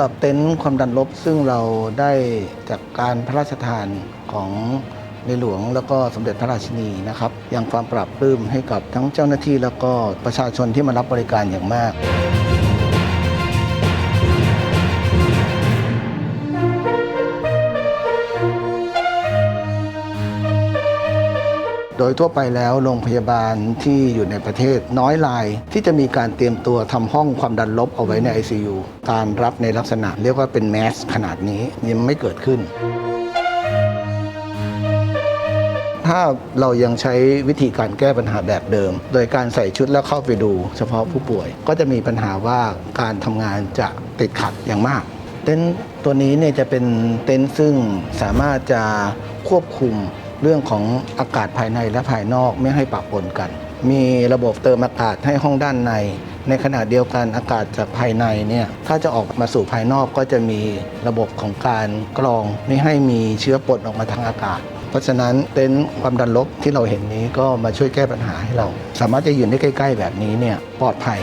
หรับเต็นท์ความดันลบซึ่งเราได้จากการพระราชทานของในหลวงแล้วก็สมเด็จพระราชินีนะครับยังความปรับปลื้มให้กับทั้งเจ้าหน้าที่แล้วก็ประชาชนที่มารับบริการอย่างมาก โดยทั่วไปแล้วโรงพยาบาลที่อยู่ในประเทศน้อยราย ที่จะมีการเตรียมตัวทำห้องความดันลบเอาไว้ใน ICU การรับในลักษณะเรียกว่าเป็นแมสขนาดนี้ยังไม่เกิดขึ้น ถ้าเรายังใช้วิธีการแก้ปัญหาแบบเดิม โดยการใส่ชุดแล้วเข้าไปดูเฉพาะผู้ป่วย ก็จะมีปัญหาว่าการทำงานจะติดขัดอย่างมากเต็นท์ตัวนี้เนี่ยจะเป็นเต็นท์ซึ่งสามารถจะควบคุม เรื่องของอากาศภายในและภายนอกไม่ให้ปะปนกัน มีระบบเติมอากาศให้ห้องด้านใน ในขณะเดียวกันอากาศจากภายในเนี่ยถ้าจะออกมาสู่ภายนอกก็จะมีระบบของการกรองไม่ให้มีเชื้อปนออกมาทางอากาศ เพราะฉะนั้นเต็นท์ความดันลบที่เราเห็นนี้ก็มาช่วยแก้ปัญหาให้เรา สามารถจะยืนได้ใกล้ ๆ แบบนี้เนี่ยปลอดภัย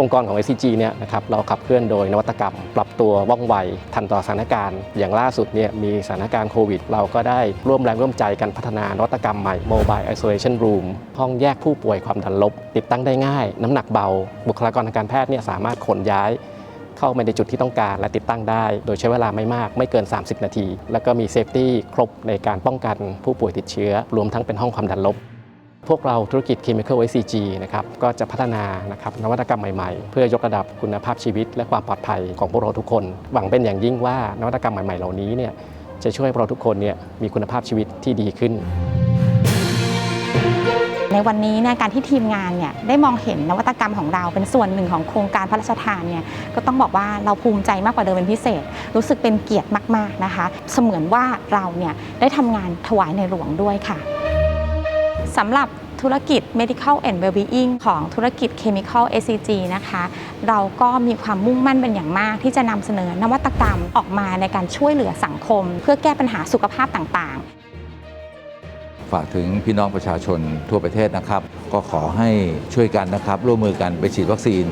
องค์กรของ SCG เนี่ยนะครับเราขับเคลื่อนโดยนวัตกรรม ปรับตัวว่องไวทันต่อสถานการณ์ อย่างล่าสุดเนี่ยมีสถานการณ์โควิด เราก็ได้ร่วมแรงร่วมใจกันพัฒนานวัตกรรมใหม่ Mobile Isolation Room ห้องแยกผู้ป่วยความดันลบ ติดตั้งได้ง่าย น้ำหนักเบา บุคลากรทางการแพทย์เนี่ยสามารถขนย้ายเข้าไปในจุดที่ต้องการและติดตั้งได้ โดยใช้เวลาไม่มากไม่เกิน 30 นาที แล้วก็มีเซฟตี้ครบในการป้องกันผู้ป่วยติดเชื้อ รวมทั้งเป็นห้องความดันลบ พวกเราธุรกิจ Chemical SCG นะครับก็จะพัฒนานะครับนวัตกรรมใหม่ๆ เพื่อยกระดับคุณภาพชีวิต และความปลอดภัยของพวกเราทุกคน หวังเป็นอย่างยิ่งว่านวัตกรรมใหม่ๆ เหล่านี้เนี่ยจะช่วยให้พวกเราทุกคนเนี่ยมีคุณภาพชีวิตที่ดีขึ้น ในวันนี้เนี่ยการที่ทีมงานเนี่ยได้มองเห็นนวัตกรรมของเราเป็นส่วนหนึ่งของโครงการพระราชทานเนี่ยก็ต้องบอกว่าเราภูมิใจมากกว่าเดิมเป็นพิเศษ รู้สึกเป็นเกียรติมากๆนะคะ เสมือนว่าเราเนี่ยได้ทำงานถวายในหลวงด้วยค่ะ สำหรับธุรกิจ medical and well-being ของธุรกิจ chemical SCG นะคะ เราก็มีความมุ่งมั่นเป็นอย่างมาก ที่จะนำเสนอนวัตกรรมออกมาในการช่วยเหลือสังคม เพื่อแก้ปัญหาสุขภาพต่างๆ ฝากถึงพี่น้องประชาชนทั่วประเทศนะครับ ก็ขอให้ช่วยกันนะครับ ร่วมมือกันไปฉีดวัคซีน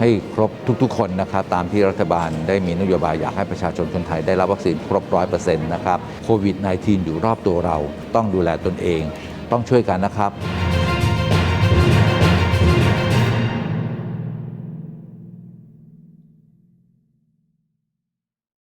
ให้ครบทุกๆ คนนะครับ ตามที่รัฐบาลได้มีนโยบายอยากให้ประชาชนคนไทยได้รับวัคซีนครบร้อยเปอร์เซ็นต์นะครับโควิด -19 อยู่รอบตัวเราต้องดูแลตนเอง ต้องช่วยกันนะครับ